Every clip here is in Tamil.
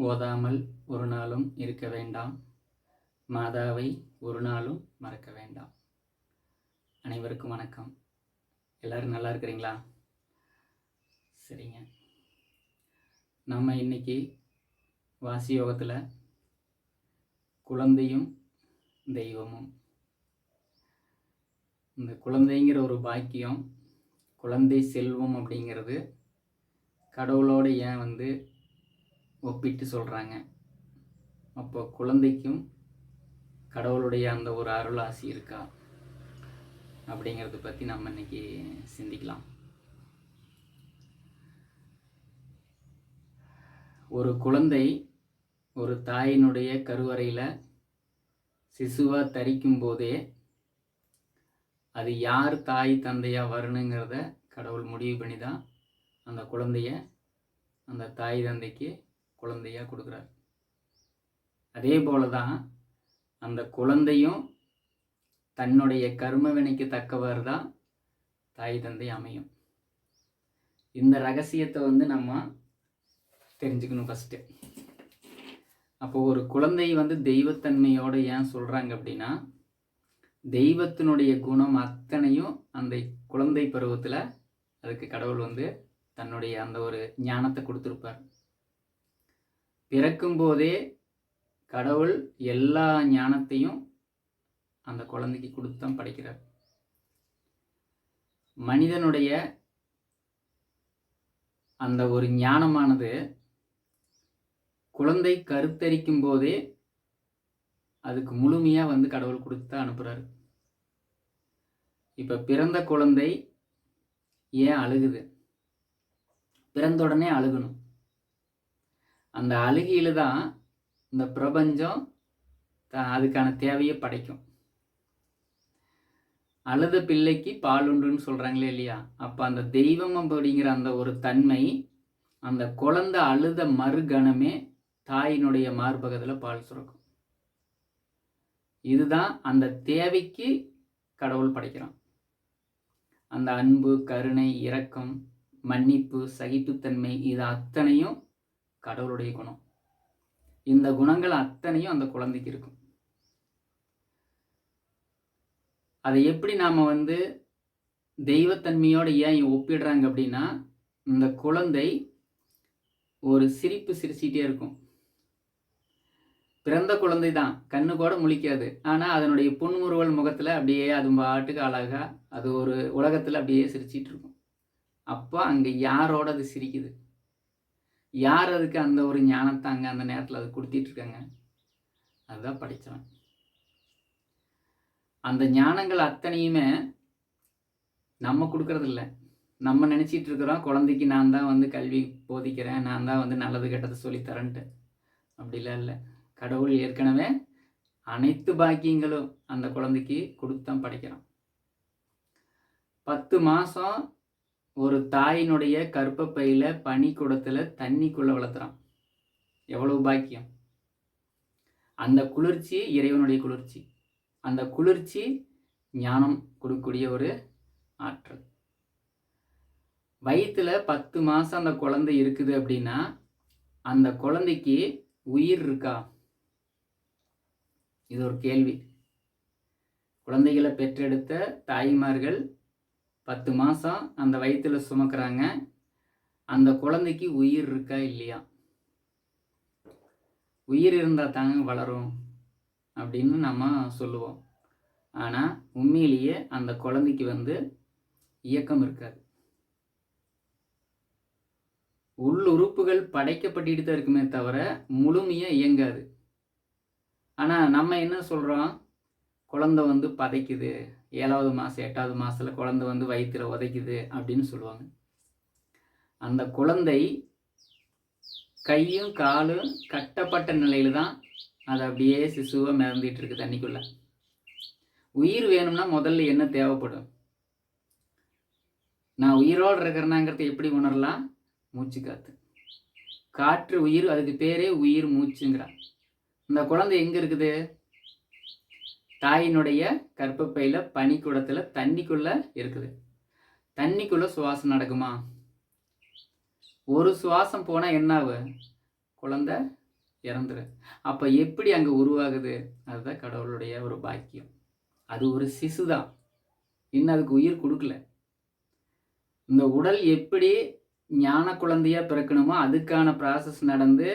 ஓதாமல் ஒரு நாளும் இருக்க வேண்டாம். மாதாவை ஒரு நாளும் மறக்க வேண்டாம். அனைவருக்கும் வணக்கம். எல்லாரும் நல்லா இருக்கிறீங்களா? சரிங்க. நம்ம இன்னைக்கு வாசி யோகத்தில் குழந்தையும் தெய்வமும். இந்த குழந்தைங்கிற ஒரு பாக்கியம் குழந்தை செல்வம் அப்படிங்கிறது கடவுளோடு ஏன் வந்து ஒப்பிட்டு சொல்கிறாங்க அப்போ குழந்தைக்கும் கடவுளுடைய அந்த ஒரு அருள் ஆசி இருக்கா? அப்படிங்கிறத பற்றி நம்ம இன்னைக்கு சிந்திக்கலாம். ஒரு குழந்தை ஒரு தாயினுடைய கருவறையில் சிசுவாக தரிக்கும் போதே அது யார் தாய் தந்தையாக வரணுங்கிறத கடவுள் முடிவு பண்ணி தான் அந்த குழந்தைய அந்த தாய் தந்தைக்கு குழந்தையாக கொடுக்குறார். அதே போல தான் அந்த குழந்தையும் தன்னுடைய கர்ம வினைக்கு தக்கவாறு தான் தாய் தந்தை அமையும். இந்த ரகசியத்தை வந்து நம்ம தெரிஞ்சுக்கணும் ஃபஸ்ட்டு அப்போ ஒரு குழந்தை வந்து தெய்வத்தன்மையோடு ஏன் சொல்கிறாங்க அப்படின்னா தெய்வத்தினுடைய குணம் அத்தனையும் அந்த குழந்தை பருவத்தில் அதுக்கு கடவுள் வந்து தன்னுடைய அந்த ஒரு ஞானத்தை கொடுத்துருப்பார். பிறக்கும்போதே கடவுள் எல்லா ஞானத்தையும் அந்த குழந்தைக்கு கொடுத்து தான் படைக்கிறார். மனிதனுடைய அந்த ஒரு ஞானமானது குழந்தை கருத்தரிக்கும் போதே அதுக்கு முழுமையாக வந்து கடவுள் கொடுத்து அனுப்புகிறாரு இப்போ பிறந்த குழந்தை ஏன் அழுகுது? பிறந்த உடனே அழுகணும். அந்த அழுகையில் தான் இந்த பிரபஞ்சம் அதுக்கான தேவையை படைக்கும். அழுத பிள்ளைக்கு பால் உண்டுன்னு சொல்கிறாங்களே இல்லையா? அப்போ அந்த தெய்வம் அப்படிங்கிற அந்த ஒரு தன்மை அந்த குழந்தை அழுத மறுகணமே தாயினுடைய மார்பகத்தில் பால் சுரக்கும். இதுதான் அந்த தேவைக்கு கடவுள் படைக்கிறான். அந்த அன்பு கருணை இரக்கம் மன்னிப்பு சகிப்புத்தன்மை இது அத்தனையும் கடவுளுடைய குணம். இந்த குணங்கள் அத்தனையும் அந்த குழந்தைக்கு இருக்கும். அதை எப்படி நாம் வந்து தெய்வத்தன்மையோடு ஏன் ஒப்பிடுறாங்க அப்படின்னா இந்த குழந்தை ஒரு சிரிப்பு சிரிச்சிட்டே இருக்கும். பிறந்த குழந்தை தான் கண்ணு கூட முழிக்காது. ஆனால் அதனுடைய புன்முறுவல் முகத்தில் அப்படியே அது பாட்டுக்கு அழகாக அது ஒரு உலகத்தில் அப்படியே சிரிச்சிட்டு இருக்கும். அப்போ அங்கே யாரோட அது சிரிக்குது? யார் அதுக்கு அந்த ஒரு ஞானத்தை அங்கே அந்த நேரத்தில் அது கொடுத்துட்ருக்காங்க? அதுதான் படித்தவன் அந்த ஞானங்கள் அத்தனையுமே நம்ம கொடுக்கறதில்ல. நம்ம நினச்சிட்டு இருக்கிறோம் குழந்தைக்கு நான் தான் வந்து கல்வி போதிக்கிறேன் நான் தான் வந்து நல்லது கெட்டது சொல்லித்தரேன்ட்டு. அப்படிலாம் இல்லை. கடவுள் ஏற்கனவே அனைத்து பாக்கியங்களும் அந்த குழந்தைக்கு கொடுத்தான் படைக்கிறான். பத்து மாதம் ஒரு தாயினுடைய கற்பப்பையில் பனிக்கூடத்தில் தண்ணிக்குள்ளே வளர்த்துறான். எவ்வளவு பாக்கியம். அந்த குளிர்ச்சி இறைவனுடைய குளிர்ச்சி. அந்த குளிர்ச்சி ஞானம் கொடுக்கக்கூடிய ஒரு ஆற்றல். வயிற்றில் பத்து மாதம் அந்த குழந்தை இருக்குது அப்படின்னா அந்த குழந்தைக்கு உயிர் இருக்கா? இது ஒரு கேள்வி. குழந்தைகளை பெற்றெடுத்த தாய்மார்கள் பத்து மாதம் அந்த வயிற்றில் சுமக்கிறாங்க. அந்த குழந்தைக்கு உயிர் இருக்கா இல்லையா? உயிர் இருந்தால் தாங்க வளரும் அப்படின்னு நம்ம சொல்லுவோம். ஆனால் உண்மையிலேயே அந்த குழந்தைக்கு வந்து இயக்கம் இருக்காது. உள்ளுறுப்புகள் படைக்கப்பட்டுட்டு தான் இருக்குமே தவிர முழுமையாக இயங்காது. ஆனால் நம்ம என்ன சொல்கிறோம் குழந்தை வந்து பதைக்குது. ஏழாவது மாதம் எட்டாவது மாதத்தில் குழந்தை வந்து வயிற்றில் உதைக்குது அப்படின்னு சொல்லுவாங்க. அந்த குழந்தை கையும் காலும் கட்டப்பட்ட நிலையில் தான் அது அப்படியே சிசுவாக மிதந்துட்டு இருக்கு தண்ணிக்குள்ளே. உயிர் வேணும்னா முதல்ல என்ன தேவைப்படும்? நான் உயிரோடு இருக்கிறேனாங்கிறத எப்படி உணரலாம்? மூச்சு காற்று காற்று உயிர் அதுக்கு பேரே உயிர் மூச்சுங்கிறான். இந்த குழந்தை எங்கே இருக்குது? தாயினுடைய கற்பப்பையில் பனிக்கூடத்தில் தண்ணிக்குள்ளே இருக்குது. தண்ணிக்குள்ளே சுவாசம் நடக்குமா? ஒரு சுவாசம் போனால் என்ன ஆகும் குழந்தை இறந்துரு. அப்போ எப்படி அங்கே உருவாகுது? அதுதான் கடவுளுடைய ஒரு பாக்கியம். அது ஒரு சிசு தான் இன்னும் அதுக்கு உயிர் கொடுக்கல. இந்த உடல் எப்படி ஞான குழந்தையாக பிறக்கணுமோ அதுக்கான ப்ராசஸ் நடந்து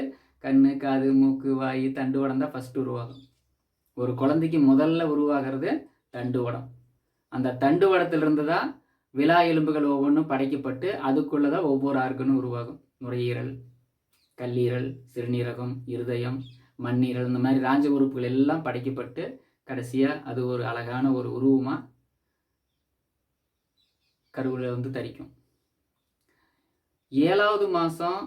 கண்ணு காது மூக்கு வாய் தண்டு உடந்தான் ஃபஸ்ட்டு உருவாகும். ஒரு குழந்தைக்கு முதல்ல உருவாகிறது தண்டுவடம் அந்த தண்டுவடத்திலிருந்து தான் விழா எலும்புகள் ஒவ்வொன்றும் படைக்கப்பட்டு அதுக்குள்ளே தான் ஒவ்வொரு ஆர்கனும் உருவாகும். நுரையீரல் கல்லீரல் சிறுநீரகம் இருதயம் மண்ணீரல் இந்த மாதிரி ராஜ உறுப்புகள் எல்லாம் படைக்கப்பட்டு கடைசியாக அது ஒரு அழகான ஒரு உருவமாக கருவில் வந்து தரிக்கும். ஏழாவது மாதம்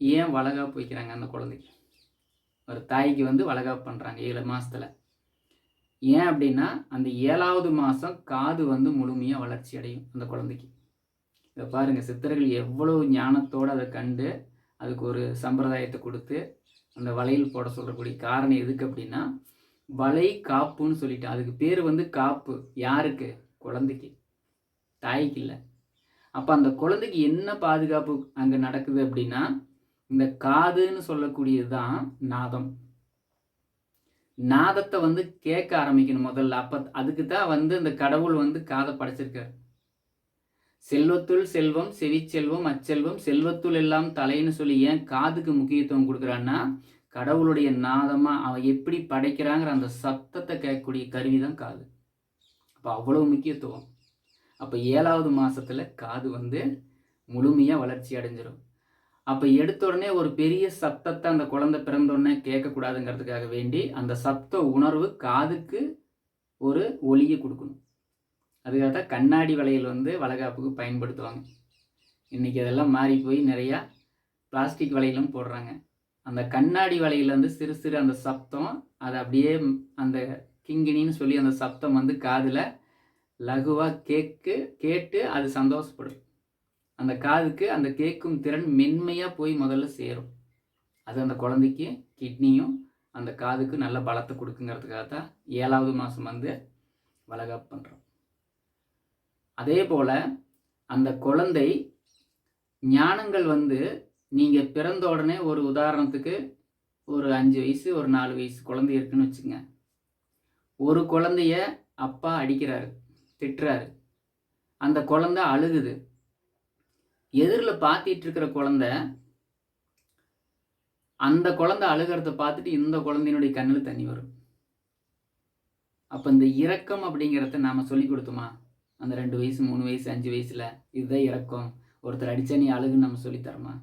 ஏன் வளகாப்பு வைக்கிறாங்க அந்த குழந்தைக்கு? ஒரு தாய்க்கு வந்து வளகாப்பு பண்ணுறாங்க ஏழு மாதத்தில் ஏன் அப்படின்னா அந்த ஏழாவது மாதம் காது வந்து முழுமையாக வளர்ச்சி அடையும் அந்த குழந்தைக்கு. இதை பாருங்கள் சித்தர்கள் எவ்வளோ ஞானத்தோடு அதை கண்டு அதுக்கு ஒரு சம்பிரதாயத்தை கொடுத்து அந்த வளையல் போட சொல்லக்கூடிய காரணம் எதுக்கு அப்படின்னா வலை காப்புன்னு சொல்லிட்டு அதுக்கு பேர் வந்து காப்பு. யாருக்கு? குழந்தைக்கு. தாய்க்கு இல்லை. அப்போ அந்த குழந்தைக்கு என்ன பாதுகாப்பு அங்கே நடக்குது அப்படின்னா இந்த காதுன்னு சொல்லக்கூடியது தான் நாதம். நாதத்தை வந்து கேட்க ஆரம்பிக்கணும் முதல்ல. அப்போ அதுக்கு தான் வந்து இந்த கடவுள் வந்து காதை படைச்சிருக்கார். செல்வத்துள் செல்வம் செவிச்செல்வம் அச்செல்வம் செல்வத்துள் எல்லாம் தலைன்னு சொல்லி ஏன் காதுக்கு முக்கியத்துவம் கொடுக்குறான்னா கடவுளுடைய நாதமாக அவன் எப்படி படைக்கிறாங்கிற அந்த சத்தத்தை கேட்கக்கூடிய கருவி தான் காது. அப்போ அவ்வளோ முக்கியத்துவம். அப்போ ஏழாவது மாதத்தில் காது வந்து முழுமையாக வளர்ச்சி அடைஞ்சிடும் அப்போ எடுத்த உடனே ஒரு பெரிய சத்தத்தை அந்த குழந்தை பிறந்தோடனே கேட்கக்கூடாதுங்கிறதுக்காக வேண்டி அந்த சத்த உணர்வு காதுக்கு ஒரு ஒளியை கொடுக்கணும். அதுக்காக தான் கண்ணாடி வளையல் வந்து வளகாப்புக்கு பயன்படுத்துவாங்க. இன்றைக்கி அதெல்லாம் மாறி போய் நிறையா பிளாஸ்டிக் வளையலும் போடுறாங்க. அந்த கண்ணாடி வலையிலேருந்து வந்து சிறு சிறு அந்த சப்தம் அதை அப்படியே அந்த கிங்கினின்னு சொல்லி அந்த சப்தம் வந்து காதில் லகுவாக கேக்கு கேட்டு அது சந்தோஷப்படும். அந்த காதுக்கு அந்த கேட்கும் திறன் மென்மையாக போய் முதல்ல சேரும். அது அந்த குழந்தைக்கு கிட்னியும் அந்த காதுக்கு நல்ல பலத்தை கொடுக்குங்கிறதுக்காக தான் ஏழாவது மாதம் வந்து வளகாப்பு பண்ணுறோம் அதே போல் அந்த குழந்தை ஞானங்கள் வந்து நீங்கள் பிறந்த உடனே ஒரு உதாரணத்துக்கு ஒரு அஞ்சு வயசு ஒரு நாலு வயசு குழந்தை இருக்குன்னு வச்சுங்க ஒரு குழந்தைய அப்பா அடிக்கிறாரு திட்டுறாரு. அந்த குழந்தை அழுகுது. எதிரில் பார்த்திட்டு இருக்கிற குழந்த அந்த குழந்தை அழுகிறத பார்த்துட்டு இந்த குழந்தையினுடைய கண்ணில் தண்ணி வரும். அப்போ இந்த இறக்கம் அப்படிங்கிறத நாம் சொல்லி கொடுத்தோமா? அந்த ரெண்டு வயசு மூணு வயசு அஞ்சு வயசில் இதுதான் இறக்கம் ஒருத்தர் அடித்தா நீ அழுகுன்னு நம்ம சொல்லித்தரமா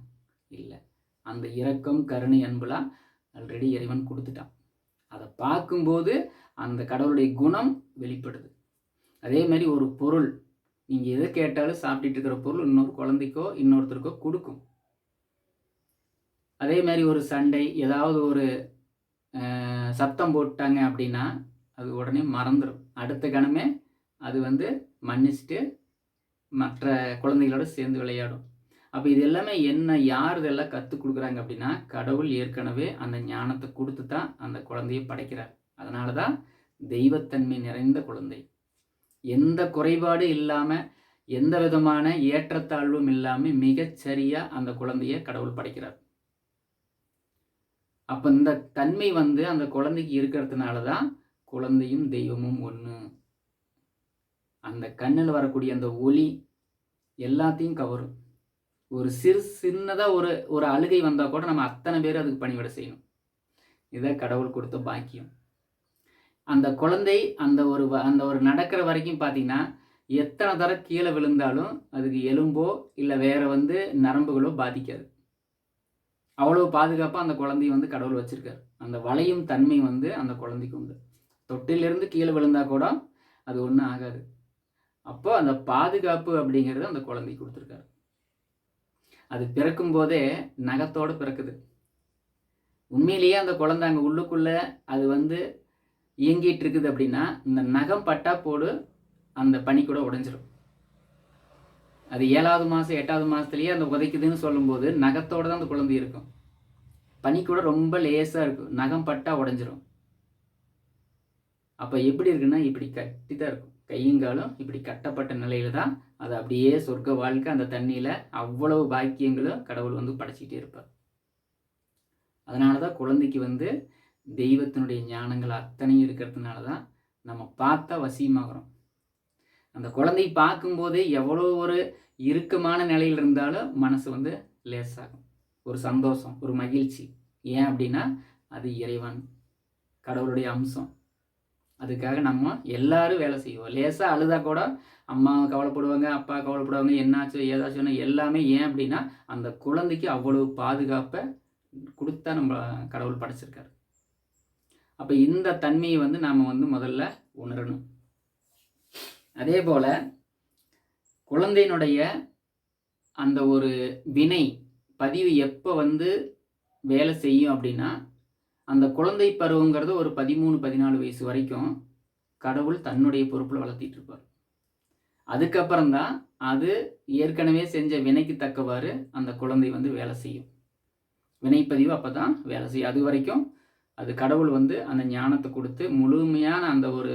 இல்லை. அந்த இறக்கம் கருணை அன்புலாம் ஆல்ரெடி இறைவன் கொடுத்துட்டான். அதை பார்க்கும்போது அந்த கடவுளுடைய குணம் வெளிப்படுது. அதே மாதிரி ஒரு பொருள் நீங்கள் எதை கேட்டாலும் சாப்பிட்டுட்டு இருக்கிற பொருள் இன்னொரு குழந்தைக்கோ இன்னொருத்தருக்கோ கொடுக்கும். அதே மாதிரி ஒரு சண்டை ஏதாவது ஒரு சத்தம் போட்டாங்க அப்படின்னா அது உடனே மறந்துடும் அடுத்த கணமே அது வந்து மன்னிச்சுட்டு மற்ற குழந்தைகளோட சேர்ந்து விளையாடும். அப்போ இது எல்லாமே என்ன யார் இதெல்லாம் கற்றுக் கொடுக்குறாங்க அப்படின்னா கடவுள் ஏற்கனவே அந்த ஞானத்தை கொடுத்து தான் அந்த குழந்தையை படைக்கிறார். அதனால தான் தெய்வத்தன்மை நிறைந்த குழந்தை. எந்த குறைபாடு இல்லாமல் எந்த விதமான ஏற்றத்தாழ்வும் இல்லாமல் மிகச்சரியாக அந்த குழந்தைய கடவுள் படைக்கிறார். அப்போ இந்த தன்மை வந்து அந்த குழந்தைக்கு இருக்கிறதுனால தான் குழந்தையும் தெய்வமும் ஒன்று அந்த கண்ணில் வரக்கூடிய அந்த ஒளி எல்லாத்தையும் கவரும். ஒரு சிறு சின்னதாக ஒரு ஒரு அழுகை வந்தால் கூட நம்ம அத்தனை பேர் அதுக்கு பணிவிட செய்யணும். இதை கடவுள் கொடுத்த பாக்கியம். அந்த குழந்தை அந்த ஒரு அந்த ஒரு நடக்கிற வரைக்கும் பார்த்தீங்கன்னா எத்தனை தர கீழே விழுந்தாலும் அதுக்கு எலும்போ இல்லை வேற வந்து நரம்புகளோ பாதிக்காது. அவ்வளோ பாதுகாப்பாக அந்த குழந்தைய வந்து கடவுள் வச்சுருக்காரு. அந்த வளையும் தன்மை வந்து அந்த குழந்தைக்கு உண்டு. தொட்டிலிருந்து கீழே விழுந்தா கூட அது ஒன்றும் ஆகாது. அப்போ அந்த பாதுகாப்பு அப்படிங்கிறது அந்த குழந்தை கொடுத்துருக்காரு. அது பிறக்கும் போதே நகத்தோடு பிறக்குது. உண்மையிலேயே அந்த குழந்தை அங்கே உள்ளுக்குள்ளே அது வந்து இயங்கிட்டு இருக்குது அப்படின்னா இந்த நகம் பட்டா போடு அந்த பனி கூட உடைஞ்சிரும். அது ஏழாவது மாதம் எட்டாவது மாதத்துலேயே அந்த உதைக்குதுன்னு சொல்லும்போது நகத்தோடு தான் அந்த குழந்தை இருக்கும். பனி கூட ரொம்ப லேசாக இருக்கும். நகம் பட்டா உடஞ்சிரும். அப்போ எப்படி இருக்குன்னா இப்படி கட்டி தான் இருக்கும் கையுங்காலும் இப்படி கட்டப்பட்ட நிலையில தான் அது அப்படியே சொர்க்க வாழ்க்கை அந்த தண்ணியில் அவ்வளவு பாக்கியங்களும் கடவுள் வந்து படைச்சிக்கிட்டே இருப்பார். அதனால தான் குழந்தைக்கு வந்து தெய்வத்தினுடைய ஞானங்கள் அத்தனையும் இருக்கிறதுனால தான் நம்ம பார்த்தா வசியமாகிறோம். அந்த குழந்தையை பார்க்கும்போதே எவ்வளோ ஒரு இறுக்கமான நிலையில் இருந்தாலும் மனசு வந்து லேசாகும். ஒரு சந்தோஷம் ஒரு மகிழ்ச்சி. ஏன் அப்படின்னா அது இறைவன் கடவுளுடைய அம்சம். அதுக்காக நம்ம எல்லாரும் வேலை செய்வோம். லேசாக அழுதா கூட அம்மா கவலைப்படுவாங்க அப்பா கவலைப்படுவாங்க என்னாச்சு ஏதாச்சும் எல்லாமே ஏன் அப்படின்னா அந்த குழந்தைக்கு அவ்வளவு பாதுகாப்பை கொடுத்தா நம்ம கடவுள் படைச்சிருக்காரு. அப்போ இந்த தன்மையை வந்து நாம் வந்து முதல்ல உணரணும். அதே போல் குழந்தையினுடைய அந்த ஒரு வினை பதிவு எப்போ வந்து வேலை செய்யும் அப்படின்னா அந்த குழந்தை பருவங்கிறது ஒரு பதிமூணு பதினாலு வயசு வரைக்கும் கடவுள் தன்னுடைய பொறுப்பில் வளர்த்திட்டு இருப்பார். அதுக்கப்புறம் தான் அது ஏற்கனவே செஞ்ச வினைக்கு தக்கவாறு அந்த குழந்தை வந்து வேலை செய்யும். வினைப்பதிவு அப்போ தான் வேலை செய்யும். அது வரைக்கும் அது கடவுள் வந்து அந்த ஞானத்தை கொடுத்து முழுமையான அந்த ஒரு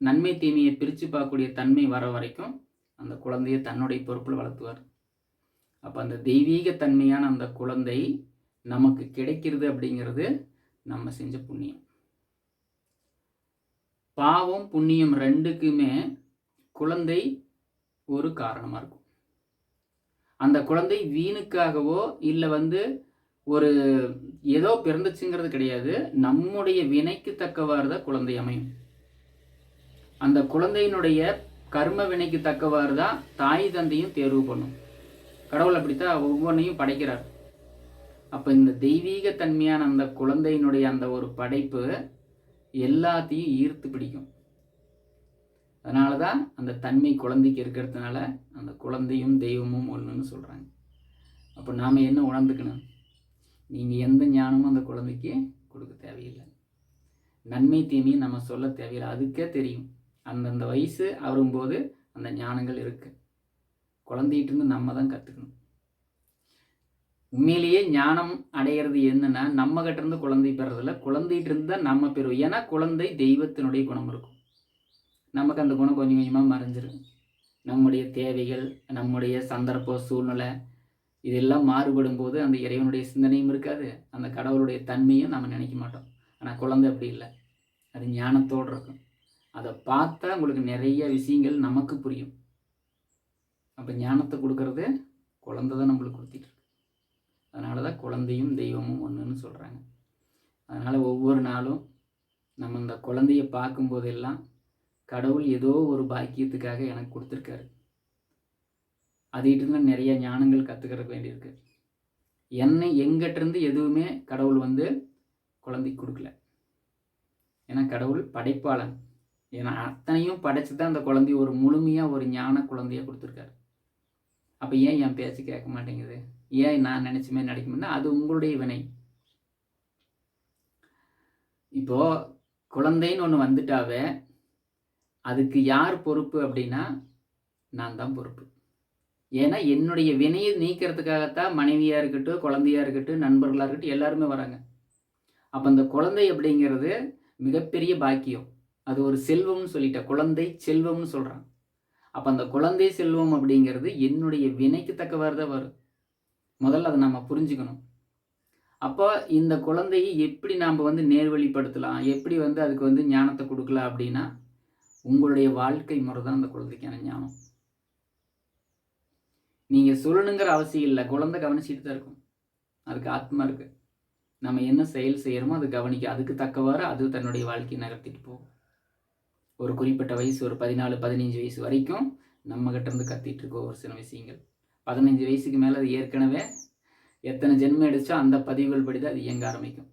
நன்மை தீமையை பிரித்து பார்க்கக்கூடிய தன்மை வர வரைக்கும் அந்த குழந்தையை தன்னுடைய பொறுப்பில் வளர்த்துவார். அப்போ அந்த தெய்வீக தன்மையான அந்த குழந்தை நமக்கு கிடைக்கிறது அப்படிங்கிறது நம்ம செஞ்ச புண்ணியம். பாவம் புண்ணியம் ரெண்டுக்குமே குழந்தை ஒரு காரணமாக இருக்கும். அந்த குழந்தை வீணுக்காகவோ இல்லை வந்து ஒரு ஏதோ பிறந்துச்சுங்கிறது கிடையாது. நம்முடைய வினைக்கு தக்கவாறு தான் குழந்தை அமையும். அந்த குழந்தையினுடைய கர்ம வினைக்கு தக்கவாறு தான் தாய் தந்தையும் தேர்வு பண்ணும். கடவுள் அப்படித்தான் ஒவ்வொன்றையும் படைக்கிறார். அப்போ இந்த தெய்வீக தன்மையான அந்த குழந்தையினுடைய அந்த ஒரு படைப்பு எல்லாத்தையும் ஈர்த்து பிடிக்கும். அதனால தான் அந்த தன்மை குழந்தைக்கு இருக்கிறதுனால அந்த குழந்தையும் தெய்வமும் ஒன்றுன்னு சொல்கிறாங்க அப்போ நாம் என்ன உணர்ந்துக்கணும்? நீங்கள் எந்த ஞானமும் அந்த குழந்தைக்கு கொடுக்க தேவையில்லை. நன்மை தீமையும் நம்ம சொல்ல தேவையில்லை. அதுக்கே தெரியும். அந்தந்த வயசு வரும்போது அந்த ஞானங்கள் இருக்குது குழந்தைகிட்டேருந்து நம்ம தான் கற்றுக்கணும் உண்மையிலேயே ஞானம் அடையிறது என்னன்னா நம்ம குழந்தை பெறதில்ல குழந்தைகிட்டிருந்து தான் நம்ம பெறுவோம். ஏன்னா குழந்தை தெய்வத்தினுடைய குணம் இருக்கும். நமக்கு அந்த குணம் கொஞ்சம் கொஞ்சமாக மறைஞ்சிரும். நம்முடைய தேவைகள் நம்முடைய சந்தர்ப்ப சூழ்நிலை இதெல்லாம் மாறுபடும் போது அந்த இறைவனுடைய சிந்தனையும் இருக்காது. அந்த கடவுளுடைய தன்மையும் நம்ம நினைக்க மாட்டோம். ஆனால் குழந்தை அப்படி இல்லை. அது ஞானத்தோடு இருக்கும். அதை பார்த்தா உங்களுக்கு நிறைய விஷயங்கள் நமக்கு புரியும். அப்போ ஞானத்தை கொடுக்கறது குழந்தை தான் நம்மளுக்கு கொடுத்துட்ருக்கு அதனால தான் குழந்தையும் தெய்வமும் ஒன்றுன்னு சொல்கிறாங்க அதனால் ஒவ்வொரு நாளும் நம்ம இந்த குழந்தைய பார்க்கும்போதெல்லாம் கடவுள் ஏதோ ஒரு பாக்கியத்துக்காக எனக்கு கொடுத்துருக்காரு. அதுகிட்ட நிறைய ஞானங்கள் கற்றுக்கிறதுக்கு வேண்டியிருக்கு. என்னை எங்கிட்டிருந்து எதுவுமே கடவுள் வந்து குழந்தைக்கு கொடுக்கல. ஏன்னா கடவுள் படைப்பாளன். ஏன்னா அத்தனையும் படைச்சு தான் அந்த குழந்தைய ஒரு முழுமையாக ஒரு ஞான குழந்தைய கொடுத்துருக்காரு. அப்போ ஏன் என் பேச்சு கேட்க மாட்டேங்குது? ஏன் நான் நினச்சுமே நடிக்கும்னா அது உங்களுடைய வினை. இப்போது குழந்தைன்னு ஒன்று வந்துட்டாவே அதுக்கு யார் பொறுப்பு அப்படின்னா நான் தான் பொறுப்பு. ஏன்னா என்னுடைய வினையை நீக்கிறதுக்காகத்தான் மனைவியாக இருக்கட்டும் குழந்தையாக இருக்கட்டும் நண்பர்களாக இருக்கட்டும் எல்லாருமே வராங்க. அப்போ அந்த குழந்தை அப்படிங்கிறது மிகப்பெரிய பாக்கியம். அது ஒரு செல்வம்னு சொல்லிட்டேன் குழந்தை செல்வம்னு சொல்கிறாங்க அப்போ அந்த குழந்தை செல்வம் அப்படிங்கிறது என்னுடைய வினைக்கு தக்கவாறு தான் வரும். முதல்ல அதை நம்ம புரிஞ்சுக்கணும். அப்போ இந்த குழந்தையை எப்படி நாம் வந்து நேர்வழிப்படுத்தலாம்? எப்படி வந்து அதுக்கு வந்து ஞானத்தை கொடுக்கலாம் அப்படின்னா உங்களுடைய வாழ்க்கை முறை தான் அந்த குழந்தைக்கான ஞானம். நீங்கள் சொல்லணுங்கிற அவசியம் இல்லை. குழந்தை கவனிச்சிட்டு தான் இருக்கும் அதுக்கு ஆத்மா இருக்கு. நம்ம என்ன செயல் செய்கிறோமோ அது கவனிக்க அதுக்கு தக்கவாறு அது தன்னுடைய வாழ்க்கையை நகர்த்திட்டு போகும். ஒரு குறிப்பிட்ட வயசு ஒரு பதினாலு பதினஞ்சு வயசு வரைக்கும் நம்ம இருந்து கத்திட்டு இருக்கோம் ஒரு சில விஷயங்கள். பதினஞ்சு வயசுக்கு மேலே அது ஏற்கனவே எத்தனை ஜென்மம் அடித்தோ அந்த பதிவுகள் படி தான் அது இயங்க ஆரம்பிக்கும்.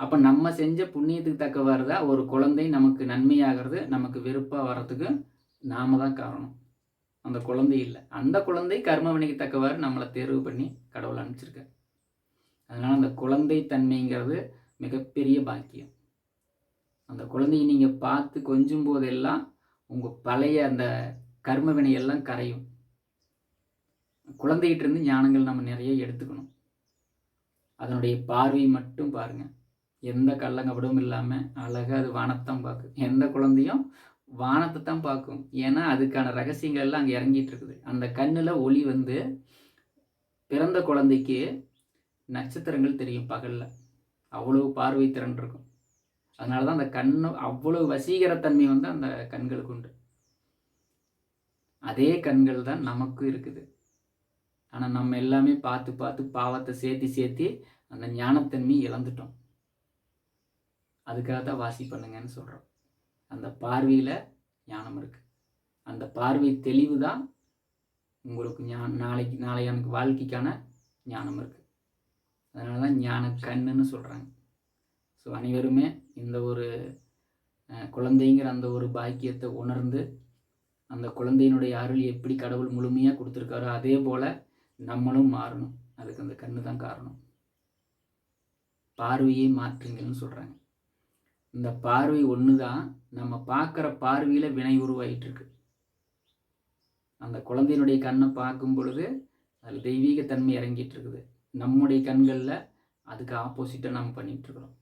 அப்போ நம்ம செஞ்ச புண்ணியத்துக்கு தக்கவாறு தான் ஒரு குழந்தை நமக்கு நன்மையாகிறது நமக்கு வெறுப்பாக வர்றதுக்கு நாம தான் காரணம். அந்த குழந்தை இல்லை. அந்த குழந்தை கர்மவினைக்கு தக்கவாறு நம்மளை தேர்வு பண்ணி கடவுள் அனுப்பிச்சிருக்க அதனால் அந்த குழந்தை தன்மைங்கிறது மிகப்பெரிய பாக்கியம். அந்த குழந்தையை நீங்கள் பார்த்து கொஞ்சும் போதெல்லாம் உங்கள் பழைய அந்த கர்ம வினையெல்லாம் கரையும். குழந்தைகிட்ட இருந்து ஞானங்கள் நம்ம நிறைய எடுத்துக்கணும். அதனுடைய பார்வை மட்டும் பாருங்கள் எந்த கள்ளங்கபடமும் இல்லாமல் அழகாக அது வானத்தான் பார்க்கும் எந்த குழந்தையும் வானத்தை தான் பார்க்கும். ஏன்னா அதுக்கான ரகசியங்கள் எல்லாம் அங்கே இறங்கிட்டு இருக்குது. அந்த கண்ணில் ஒளி வந்து பிறந்த குழந்தைக்கு நட்சத்திரங்கள் தெரியும் பகலில். அவ்வளவு பார்வை திறன் இருக்கும். அதனால தான் அந்த கண்ணு அவ்வளவு வசீகரத்தன்மை வந்து அந்த கண்களுக்கு உண்டு. அதே கண்கள் தான் நமக்கும் இருக்குது. ஆனால் நம்ம எல்லாமே பார்த்து பார்த்து பாவத்தை சேர்த்தி சேர்த்தி அந்த ஞானத்தன்மை இழந்துட்டோம். அதுக்காக தான் வாசி பண்ணுங்கன்னு சொல்கிறோம் அந்த பார்வையில் ஞானம் இருக்குது அந்த பார்வை தெளிவு தான் உங்களுக்கு ஞா நாளைக்கு நாளைய எனக்கு வாழ்க்கைக்கான ஞானம் இருக்குது அதனால தான் ஞான கண்ணுன்னு சொல்கிறாங்க ஸோ அனைவருமே இந்த ஒரு குழந்தைங்கிற அந்த ஒரு பாக்கியத்தை உணர்ந்து அந்த குழந்தையினுடைய அருள் எப்படி கடவுள் முழுமையாக கொடுத்துருக்காரோ அதே போல் நம்மளும் மாறணும். அதுக்கு அந்த கண்ணு தான் காரணம். பார்வையை மாற்றுங்கள்னு சொல்கிறாங்க இந்த பார்வை ஒன்று தான் நம்ம பார்க்குற பார்வையில் வினை உருவாகிட்டு இருக்கு அந்த குழந்தையினுடைய கண்ணை பார்க்கும் பொழுது அதில் தெய்வீகத்தன்மை இறங்கிட்டு இருக்குது நம்முடைய கண்களில் அதுக்கு ஆப்போசிட்டாக நம்ம பண்ணிகிட்ருக்குறோம்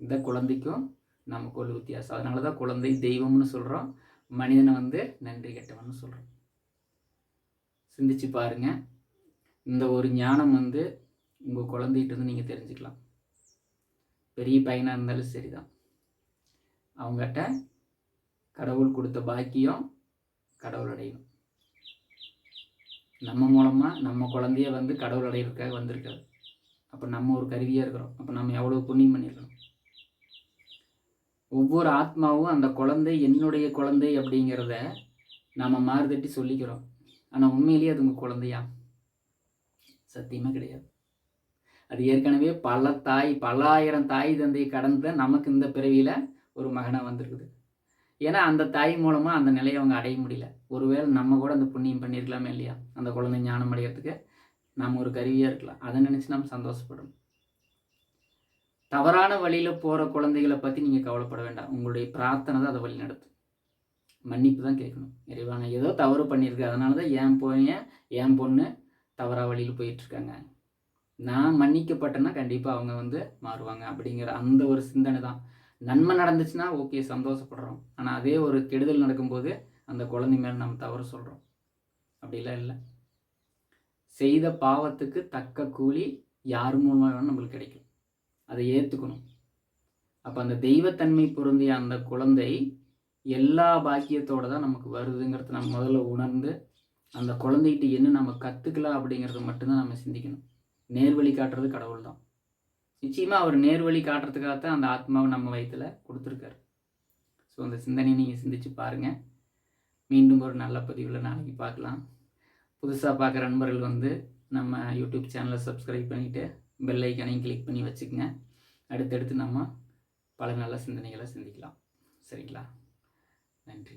இந்த குழந்தைக்கும் நமக்கு ஒரு வித்தியாசம். அதனால தான் குழந்தை தெய்வம்னு சொல்கிறோம் மனிதனை வந்து நன்றி கெட்டவன் சொல்கிறோம் சிந்திச்சு பாருங்கள் இந்த ஒரு ஞானம் வந்து உங்கள் குழந்தைகிட்ட வந்து நீங்கள் தெரிஞ்சுக்கலாம். பெரிய பையனாக இருந்தாலும் சரிதான். அவங்ககிட்ட கடவுள் கொடுத்த பாக்கியம் கடவுள் அடையணும் நம்ம மூலமாக நம்ம குழந்தைய வந்து கடவுள் அடையிறதுக்காக வந்திருக்காரு. அப்போ நம்ம ஒரு கருவியாக இருக்கிறோம். அப்போ நம்ம எவ்வளோ புண்ணியம் பண்ணியிருக்கணும்? ஒவ்வொரு ஆத்மாவும் அந்த குழந்தை என்னுடைய குழந்தை அப்படிங்கிறத நம்ம மாறுதட்டி சொல்லிக்கிறோம். ஆனால் உண்மையிலேயே அது உங்கள் குழந்தையா? சத்தியமாக கிடையாது. அது ஏற்கனவே பல தாய் பல்லாயிரம் தாய் தந்தையை கடந்து நமக்கு இந்த பிறவியில் ஒரு மகனாக வந்திருக்குது. ஏன்னா அந்த தாய் மூலமாக அந்த நிலையை அவங்க அடைய முடியல. ஒருவேளை நம்ம கூட அந்த புண்ணியம் பண்ணியிருக்கலாமே இல்லையா? அந்த குழந்தை ஞானம் அடைகிறதுக்கு நம்ம ஒரு கருவியாக இருக்கலாம். அதை நினச்சி நம்ம சந்தோஷப்படணும் தவறான வழியில் போகிற குழந்தைகளை பற்றி நீங்கள் கவலைப்பட வேண்டாம். உங்களுடைய பிரார்த்தனை தான் அதை வழி நடத்தும் மன்னிப்பு தான் கேட்கணும். இறைவான ஏதோ தவறு பண்ணியிருக்கு அதனால தான் என் பையன் என் பொண்ணு தவறாக வழியில் போயிட்டுருக்காங்க நான் மன்னிக்கப்பட்டேன்னா கண்டிப்பாக அவங்க வந்து மாறுவாங்க அப்படிங்கிற அந்த ஒரு சிந்தனை தான். நன்மை நடந்துச்சுன்னா ஓகே சந்தோஷப்படுறோம். ஆனால் அதே ஒரு கெடுதல் நடக்கும்போது அந்த குழந்தை மேலே நம்ம தவறு சொல்கிறோம் அப்படிலாம் இல்லை. செய்த பாவத்துக்கு தக்க கூலி யார் மூலமாக நம்மளுக்கு கிடைக்கும். அதை ஏற்றுக்கணும் அப்போ அந்த தெய்வத்தன்மை பொருந்திய அந்த குழந்தை எல்லா பாக்கியத்தோடு தான் நமக்கு வருதுங்கிறத நம்ம முதல்ல உணர்ந்து அந்த குழந்தைகிட்ட என்ன நம்ம கற்றுக்கலாம் அப்படிங்கிறத மட்டும்தான் நம்ம சிந்திக்கணும். நேர்வழி காட்டுறது கடவுள் தான் நிச்சயமாக அவர் நேர்வழி காட்டுறதுக்காக தான் அந்த ஆத்மாவை நம்ம வயிற்றில் கொடுத்துருக்காரு. ஸோ அந்த சிந்தனையை நீங்கள் சிந்திச்சு பாருங்கள் மீண்டும் ஒரு நல்ல பதிவில் நாளைக்கு பார்க்கலாம். புதுசாக பார்க்குற நண்பர்கள் வந்து நம்ம யூடியூப் சேனலை சப்ஸ்கிரைப் பண்ணிவிட்டு பெல் ஐக்கனையும் கிளிக் பண்ணி வச்சுக்கோங்க. அடுத்தடுத்து நம்ம பல நல்ல சிந்தனைகளை சிந்திக்கலாம். சரிங்களா? நன்றி.